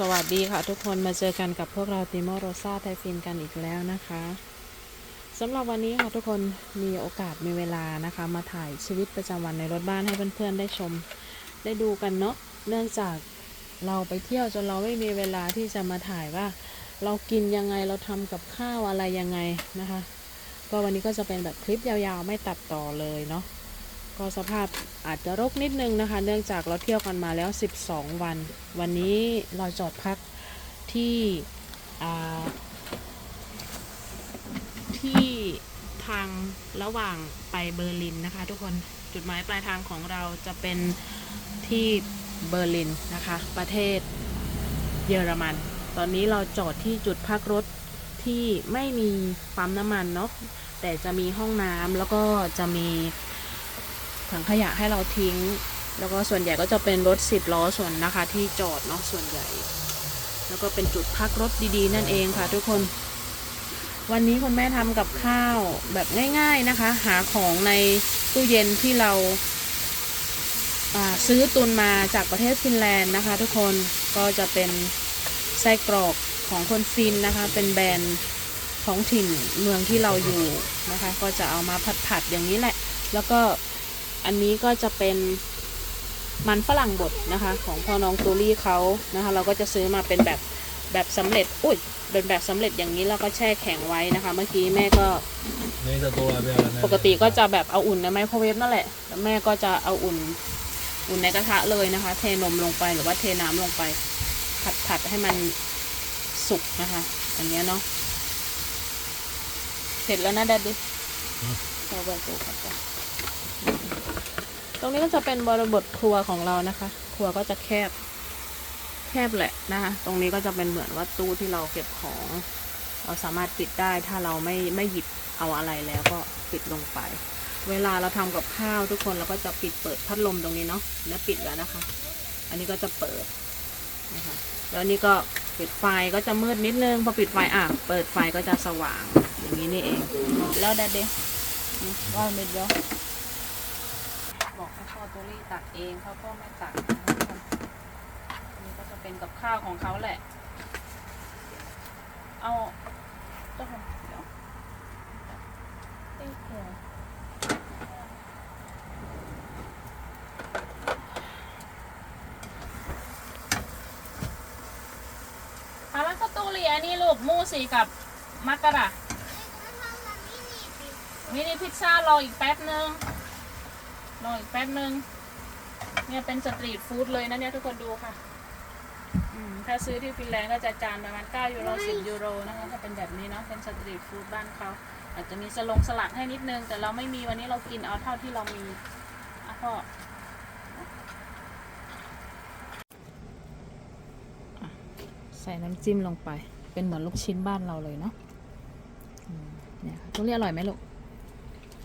สวัสดีค่ะทุกคนมาเจอกันกับพวกเราติโมโรซาไทฟินกันอีกแล้วนะคะสำหรับวันนี้ค่ะทุกคนมีโอกาสมีเวลานะคะ มาถ่ายชีวิตประจำวันในรถบ้านให้เพื่อนๆได้ชม ได้ดูกันเนาะเนื่องจากเราไปเที่ยวจนเราไม่มีเวลาที่จะมาถ่ายว่า เรากินยังไงเราทำกับข้าวอะไรยังไงนะคะ ก็วันนี้ก็จะเป็นแบบคลิปยาวๆ ไม่ตัดต่อเลยเนาะ ก็สภาพอาจจะรกนิดนึงนะคะ เนื่องจากเราเที่ยวกันมาแล้ว 12 วัน วันนี้เราจอดพักที่ที่ทางระหว่างไปเบอร์ลินนะคะ ทุกคนจุดหมายปลายทางของเราจะเป็นที่เบอร์ลินนะคะ ประเทศเยอรมัน ตอนนี้เราจอดที่จุดพักรถที่ไม่มีปั๊มน้ำมันเนาะแต่จะมีห้องน้ำแล้วก็จะมี ถังขยะให้เราทิ้ง แล้วก็ส่วนใหญ่ก็จะเป็นรถสิบล้อส่วนนะคะที่จอดเนาะส่วนใหญ่ แล้วก็เป็นจุดพักรถดีๆ นั่นเองค่ะทุกคน วันนี้คุณแม่ทำกับข้าวแบบง่ายๆนะคะ หาของในตู้เย็นที่เราซื้อตุนมาจากประเทศฟินแลนด์นะคะ ทุกคนก็จะเป็นไส้กรอกของคนฟินนะคะ เป็นแบรนด์ท้องถิ่นเมืองที่เราอยู่นะคะ ก็จะเอามาผัดๆอย่างนี้แหละ แล้วก็ อันนี้ก็จะเป็นมันฝรั่งบดนะคะ ของพ่อน้องตูรี่เขานะคะ เราก็จะซื้อมาเป็นแบบแบบสำเร็จ อุ้ยเป็นแบบสำเร็จอย่างนี้แล้วก็แช่แข็งไว้นะคะ เมื่อกี้แม่ก็ Nee, dat door hebben we ปกติก็จะแบบเอาอุ่นในไมโครเวฟนั่นแหละแต่แม่ก็จะเอาอุ่นอุ่นในกระทะเลยนะคะ เทนมลงไปหรือว่าเทน้ำลงไป ผัดผัดให้มันสุกนะคะ อันเนี้ยเนาะเสร็จแล้วนะดัดดิเอาไว้ตู้ก่อนจ้ะต รงนี้ก็จะเป็นบริบทครัวของเรานะคะ ครัวก็จะแคบ แคบแหละนะคะ ตรงนี้ก็จะเป็นเหมือนว่าตู้ที่เราเก็บของ เราสามารถปิดได้ถ้าเราไม่ไม่หยิบเอาอะไรแล้วก็ปิดลงไป เวลาเราทำกับข้าวทุกคนเราก็จะปิดเปิดพัดลมตรงนี้เนาะแล้วปิดแล้วนะคะ อันนี้ก็จะเปิดนะคะแล้วนนี้ก็ปิดไฟก็จะมืดนิดนึงพอปิดไฟอะเปิดไฟก็จะสว่างอย่างนี้นี่เองแล้วแดดเดว่าเม็ดเดียว บอกให้พ่อตัวรี่ตักเองเขาก็ไม่ตักนี่ก็จะเป็นกับข้าวของเขาแหละ เอาเจ้าของเดี๋ยวเอ๊ะเอาแล้วก็ตูเรียนี่ลูกมูสีกับมักกะระมินิพิซซ่ารออีกแป๊บนึง รออีกแป๊บนึง เนี่ยเป็นสตรีทฟู้ดเลยนะเนี่ยทุกคนดูค่ะอืมถ้าซื้อที่ฟินแลนด์ก็จะจานประมาณ9ยูโร10ยูโรนะคะถ้าเป็นแบบนี้เนาะเป็นสตรีทฟู้ดบ้านเขาอาจจะมีสลงสลัดให้นิดนึง แต่เราไม่มีวันนี้เรากินเอาเท่าที่เรามีอะพ่ออะใส่น้ำจิ้มลงไป เป็นเหมือนลูกชิ้นบ้านเราเลยเนาะอืมเนี่ยค่ะต้องเรียกอร่อยไหมลูก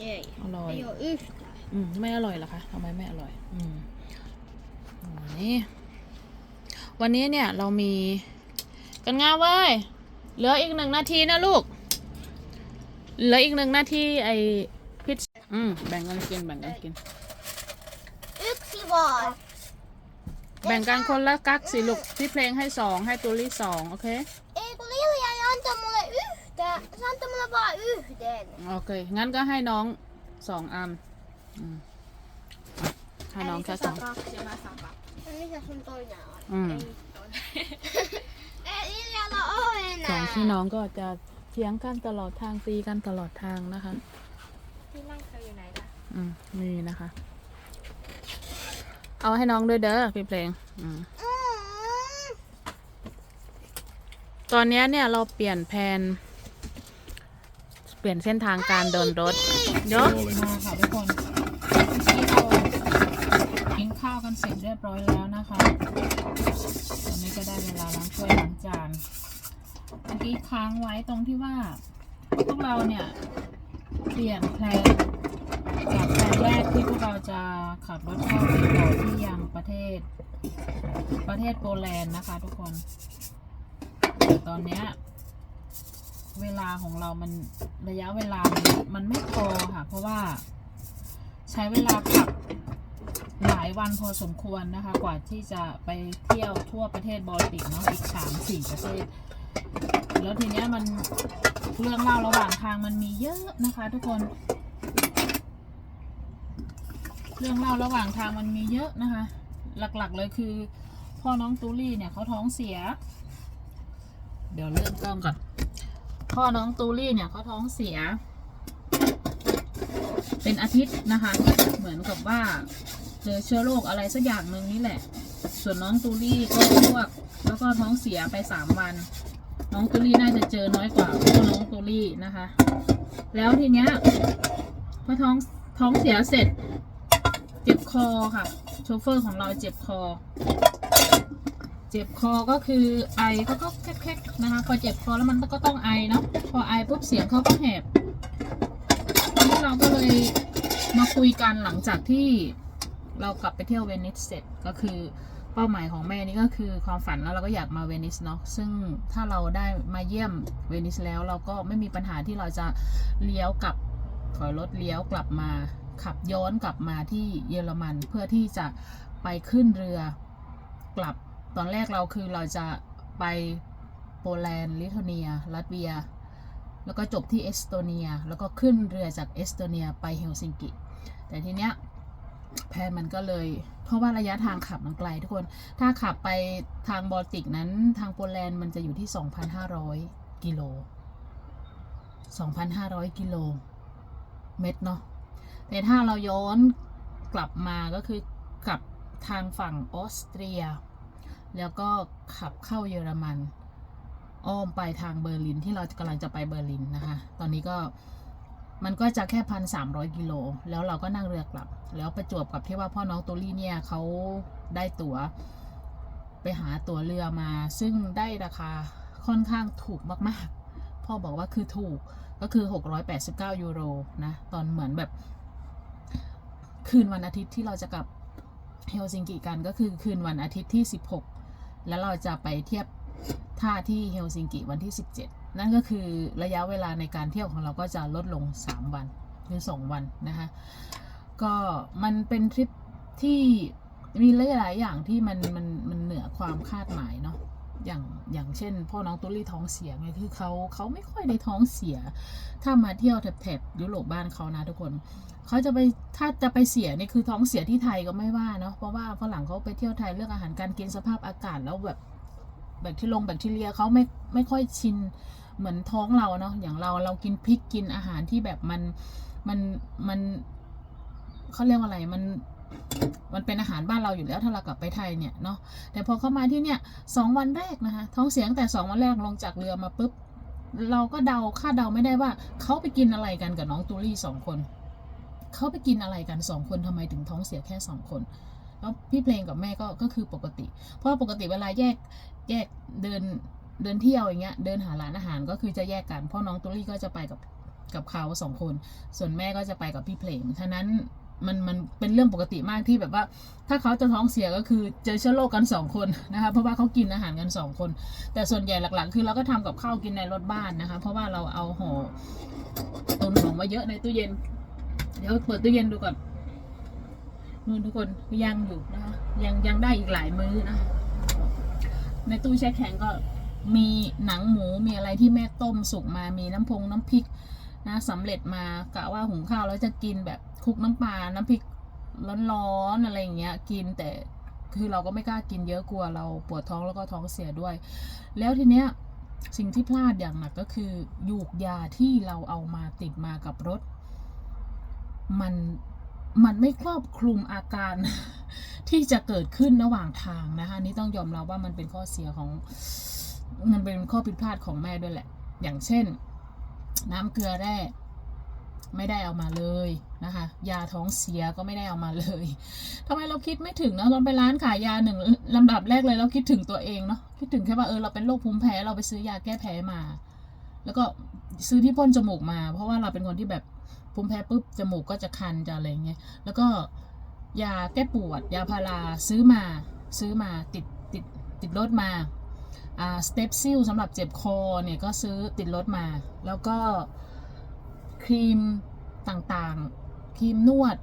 Ei. อร่อย Ei ole yhtään. อืมไม่อร่อยเหรอคะทำไมไม่อร่อย อืมวันนี้วันนี้เนี่ยเรามีกันงาเว้ยเหลืออีกหนึ่งนาทีนะลูก เหลืออีกหนึ่งนาทีไอพิซอืมแบ่งกันกินแบ่งกันกิน Yksi vaan. แบ่งกันคนละกักสิลูกพี่เพลงให้สองให้ตูลี่สองโอเค Ei kun Lilja ei anta mulle yhtä. Se antoi mulle vaan yhden. โอเคงั้นก็ให้น้องสองอัน อืมให้น้องแค่สอง kaksi ja mä saan kaksi. No mikä sun toinen on? อืม Ei Liljalla oo สอง enää. พี่น้องก็จะเถียงกันตลอดทางตีกันตลอดทางนะคะ Niin näinkö อยู่ไหนล่ะอืมนี่นะคะ เอาให้น้องด้วยเด้อพี่เพลง อืม อืมตอนเนี้ยเนี่ยเราเปลี่ยนแผน เปลี่ยนเส้นทางการเดินรถเยอะมาค่ะทุกคน ที่เรากินข้าวกันเสร็จเรียบร้อยแล้วนะคะ ตอนนี้ก็ได้เวลาล้างถ้วยล้างจานเมื่อกี้ค้างไว้ตรงที่ว่าพวกเราเนี่ยเปลี่ยนแผนจากแผนแรกที่พวกเราจะขับรถเข้าไปต่อที่ยังประเทศ ประเทศโปแลนด์นะคะ ทุกคนแต่ตอนเนี้ยเวลาของเรามันระยะเวลามันไม่พอค่ะ เพราะว่า ใช้เวลาขับหลายวันพอสมควรนะคะ กว่าที่จะไปเที่ยวทั่วประเทศบอลติกเนาะอีกสามสี่ประเทศ แล้วทีเนี้ยมันเรื่องเล่าระหว่างทางมันมีเยอะนะคะทุกคน เรื่องเล่าระหว่างทางมันมีเยอะนะคะ หลักๆเลยคือพ่อน้องตูลี่เนี่ยเขาท้องเสีย เดี๋ยวเริ่มกล้องก่อนพ่อน้องตูลี่เนี่ยเขาท้องเสีย เป็นอาทิตย์นะคะเหมือนกับว่าเจอเชื้อโรคอะไรสักอย่างหนึ่งนี่แหละ ส่วนน้องตูลี่ก็อ้วกแล้วก็ท้องเสียไปสามวัน น้องตูลี่น่าจะเจอน้อยกว่าพ่อน้องตูลี่นะคะ แล้วทีเนี้ยพอท้องท้องเสียเสร็จ เจ็บคอค่ะ โชเฟอร์ของเราเจ็บคอ เจ็บคอก็คือไอก็ก็แคกๆนะคะพอเจ็บคอแล้วมันก็ต้องไอเนาะพอไอปุ๊บเสียงเขาก็แหบ เราก็เลยมาคุยกันหลังจากที่เรากลับไปเที่ยวเวนิสเสร็จก็คือเป้าหมายของแม่นี่ก็คือความฝันแล้วเราก็อยากมาเวนิสเนาะซึ่งถ้าเราได้มาเยี่ยมเวนิสแล้วเราก็ไม่มีปัญหาที่เราจะเลี้ยวกลับถอยรถเลี้ยวกลับมาขับย้อนกลับมาที่เยอรมันเพื่อที่จะไปขึ้นเรือกลับตอนแรกเราคือเราจะไปโปแลนด์ลิทัวเนีย ลัตเวีย แล้วก็จบที่เอสโตเนีย แล้วก็ขึ้นเรือจากเอสโตเนียไปเฮลซิงกิ แต่ทีเนี้ยแพนมันก็เลย เพราะว่าระยะทางขับมันไกลทุกคน ถ้าขับไปทางบอลติกนั้นทางโปแลนด์มันจะอยู่ที่ 2,500 กิโล 2,500 กิโลเมตรเนาะ แต่ถ้าเราย้อนกลับมาก็คือกลับทางฝั่งออสเตรีย แล้วก็ขับเข้าเยอรมัน อ้อมไปทางเบอร์ลินที่เรากำลังจะไปเบอร์ลินนะคะ ตอนนี้ก็มันก็จะแค่พันสามร้อยกิโล แล้วเราก็นั่งเรือกลับ แล้วประจวบกับที่ว่าพ่อน้องตูลี่เนี่ยเขาได้ตั๋วไปหาตั๋วเรือมา ซึ่งได้ราคาค่อนข้างถูกมากๆ พ่อบอกว่าคือถูกก็คือ 689 ยูโรนะ ตอนเหมือนแบบคืนวันอาทิตย์ที่เราจะกลับเฮลซิงกิกันก็คือคืนวันอาทิตย์ที่ 16 แล้วเราจะไปเทียบ ท่าที่เฮลซิงกิวันที่ 17 นั่นก็คือระยะเวลาในการเที่ยวของเราก็จะลดลง 3 วันหรือ 2 วันนะคะ ก็มันเป็นทริปที่มีหลาย ๆ อย่างที่มันมันมันเหนือความคาดหมายเนาะอย่างอย่างเช่น พ่อน้องตุลี่ท้องเสียไงคือเขาเขาไม่ค่อยได้ท้องเสีย ถ้ามาเที่ยวแถบยุโรปบ้านเขานะทุกคนเขาจะไปถ้าจะไปเสียนี่คือท้องเสียที่ไทยก็ไม่ว่าเนาะเพราะว่าฝรั่งเขาไปเที่ยวไทยเรื่องอาหารการกินสภาพอากาศแล้วแบบ แบคทีลงแบคทีเรียเขาไม่ไม่ค่อยชินเหมือนท้องเราเนาะอย่างเราเรากินพริกกินอาหารที่แบบมันมันมันเขาเรียกว่าอะไรมันมันเป็นอาหารบ้านเราอยู่แล้วถ้าเรากลับไปไทยเนี่ยเนาะแต่พอเข้ามาที่เนี่ยสองวันแรกนะคะท้องเสียงแต่สองวันแรกลงจากเรือมาปุ๊บเราก็เดาคาดเดาไม่ได้ว่าเขาไปกินอะไรกันกับน้องตูลี่สองคนเขาไปกินอะไรกันสองคนทำไมถึงท้องเสียแค่สองคนแล้วพี่เพลงกับแม่ก็ก็คือปกติ เพราะปกติเวลาแยก แยกเดินเดินเที่ยวอย่างเงี้ยเดินหาร้านอาหารก็คือจะแยกกันเพราะน้องตุลี่ก็จะไปกับกับเขาสองคน ส่วนแม่ก็จะไปกับพี่เพลงฉะนั้นมันมันเป็นเรื่องปกติมากที่แบบว่า ถ้าเขาจะท้องเสียก็คือเจอเชื้อโรคกันสองคนนะคะเพราะว่าเขากินอาหารกันสองคน แต่ส่วนใหญ่หลักๆ คือเราก็ทำกับข้าวกินในรถบ้านนะคะ เพราะว่าเราเอาห่อตุนของมาเยอะในตู้เย็น เดี๋ยวเปิดตู้เย็นดูก่อนนู่นทุกคนยังอยู่นะคะยังยังได้อีกหลายมื้อนะ ในตู้แช่แข็งก็มีหนังหมูมีอะไรที่แม่ต้มสุกมามีน้ำพงน้ำพริกนะสำเร็จมากะว่าหุงข้าวแล้วจะกินแบบคลุกน้ำปลาน้ำพริกร้อนๆอะไรอย่างเงี้ยกินแต่คือเราก็ไม่กล้ากินเยอะกลัวเราปวดท้องแล้วก็ท้องเสียด้วย แล้วทีเนี้ยสิ่งที่พลาดอย่างหนักก็คือยูกยาที่เราเอามาติดมากับรถ มัน มันไม่ครอบคลุมอาการที่จะเกิดขึ้นระหว่างทางนะคะนี่ต้องยอมรับว่ามันเป็นข้อเสียของ มันเป็นข้อผิดพลาดของแม่ด้วยแหละ อย่างเช่น น้ำเกลือแร่ไม่ได้เอามาเลยนะคะ ยาท้องเสียก็ไม่ได้เอามาเลยทำไมเราคิดไม่ถึงเนอะเราไปร้านขายยาหนึ่งลำดับแรกเลยเราคิดถึงตัวเองเนาะคิดถึงแค่ว่าเออเราเป็นโรคภูมิแพ้เราไปซื้อยาแก้แพ้มา แล้วก็ซื้อที่พ่นจมูกมา เพราะว่าเราเป็นคนที่แบบ ภูมิแพ้ปุ๊บจมูกก็จะคันจะอะไรเงี้ยแล้วก็ยาแก้ปวด ยาพาราซื้อมาซื้อมาติดติดติดรถมาอ่าสเตปซิลสำหรับเจ็บคอเนี่ยก็ซื้อติดรถมา แล้วก็ครีมต่างๆครีมนวด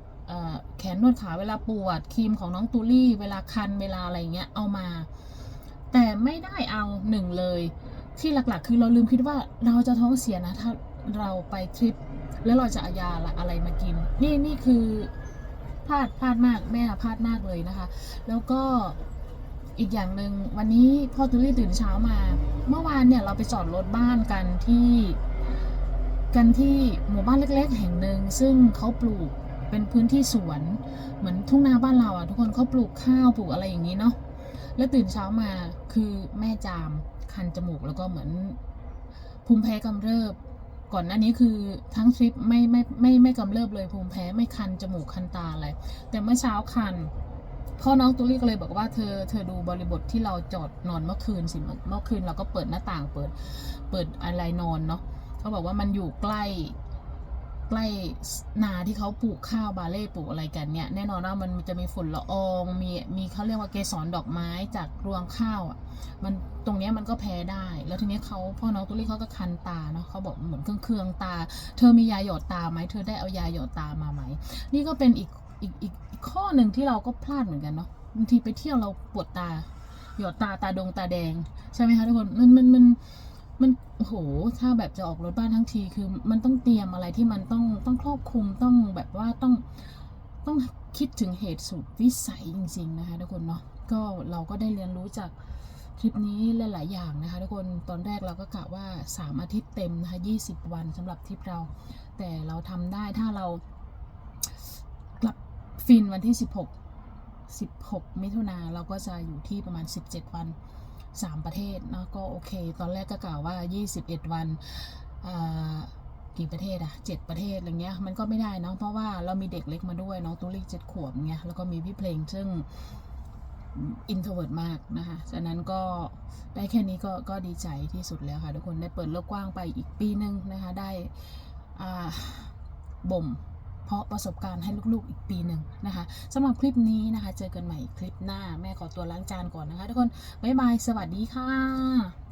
แขนนวดขาเวลาปวดครีมของน้องตูลี่เวลาคันเวลาอะไรเงี้ยเอามา แต่ไม่ได้เอาหนึ่งเลยที่หลักๆ คือเราลืมคิดว่าเราจะท้องเสียนะถ้า เราไปทริป แล้วเราจะอายาอะไรมากิน นี่นี่คือพลาดพลาดมากแม่พลาดมากเลยนะคะ แล้วก็อีกอย่างหนึ่งวันนี้พ่อตุลี่ตื่นเช้ามา เมื่อวานเนี่ยเราไปจอดรถบ้านกันที่กันที่หมู่บ้านเล็ก ๆ แห่งหนึ่งซึ่งเขาปลูกเป็นพื้นที่สวน เหมือนทุ่งนาบ้านเราอะทุกคนเขาปลูกข้าวปลูกอะไรอย่างนี้เนาะแล้วตื่นเช้ามาคือแม่จามคันจมูกแล้วก็เหมือนภูมิแพ้กำเริบ ก่อนหน้านี้คือทั้งทริปไม่ไม่ไม่ไม่กำเริบเลยภูมิแพ้ไม่คันจมูกคันตาอะไรแต่เมื่อเช้าคันพ่อน้องตุลี่ก็เลยบอกว่าเธอเธอดูบริบทที่เราจอดนอนเมื่อคืนสิเมื่อเมื่อคืนเราก็เปิดหน้าต่างเปิด เปิดอะไรนอนเนาะเขาบอกว่ามันอยู่ใกล้ ใกล้นาที่เขาปลูกข้าวบาเล่ปลูกอะไรกันเนี่ยแน่นอนว่ามันจะมีฝุ่นละอองมีมีเขาเรียกว่าเกสรดอกไม้จากรวงข้าวอะมันตรงเนี้ยมันก็แพ้ได้ แล้วทีเนี้ยเขาพ่อน้องตุลี่เขาก็คันตาเนาะเขาบอกเหมือนเครื่องเครื่องตา เธอมียาหยอดตาไหมเธอได้เอายาหยอดตามาไหม นี่ก็เป็นอีกอีกอีกอีกข้อหนึ่งที่เราก็พลาดเหมือนกันเนาะบางทีไปเที่ยวเราปวดตา หยอดตาตาดงตาแดง ใช่ไหมคะทุกคนมันมันมัน มันโอ้โห ถ้าแบบจะออกรถบ้านทั้งทีคือ มันต้องเตรียมอะไรที่มันต้องต้องครอบคลุมต้องแบบว่าต้องต้องคิดถึงเหตุสุดวิสัยจริง ๆ นะคะทุกคนเนาะก็เราก็ได้เรียนรู้จากทริปนี้หลายๆอย่างนะคะทุกคนตอนแรกเราก็กะว่า 3 อาทิตย์เต็มนะคะ20 วันสำหรับทริปเรา แต่เราทำได้ถ้าเรากลับฟินวันที่ 16 16 มิถุนาเราก็จะอยู่ที่ประมาณ 17 วัน 3 ประเทศเนาะก็โอเค ตอนแรกก็กล่าวว่า 21 วันอ่ากี่ประเทศอะ7ประเทศอะไรเงี้ยมันก็ไม่ได้เนาะเพราะว่าเรามีเด็กเล็กมาด้วยน้องตุลี่เจ็ดขวบเงี้ยแล้วก็มีพี่เพลงซึ่งอินโทรเวิร์ดมากนะคะฉะนั้นก็ได้แค่นี้ก็ก็ดีใจที่สุดแล้วค่ะทุกคนได้เปิดโลกกว้างไปอีกปีหนึ่งนะคะได้บ่ม เพาะประสบการณ์ให้ลูกๆอีกปีหนึ่งนะคะสำหรับคลิปนี้นะคะ เจอกันใหม่คลิปหน้าแม่ขอตัวล้างจานก่อนนะคะ ทุกคน บ๊ายบาย สวัสดีค่ะ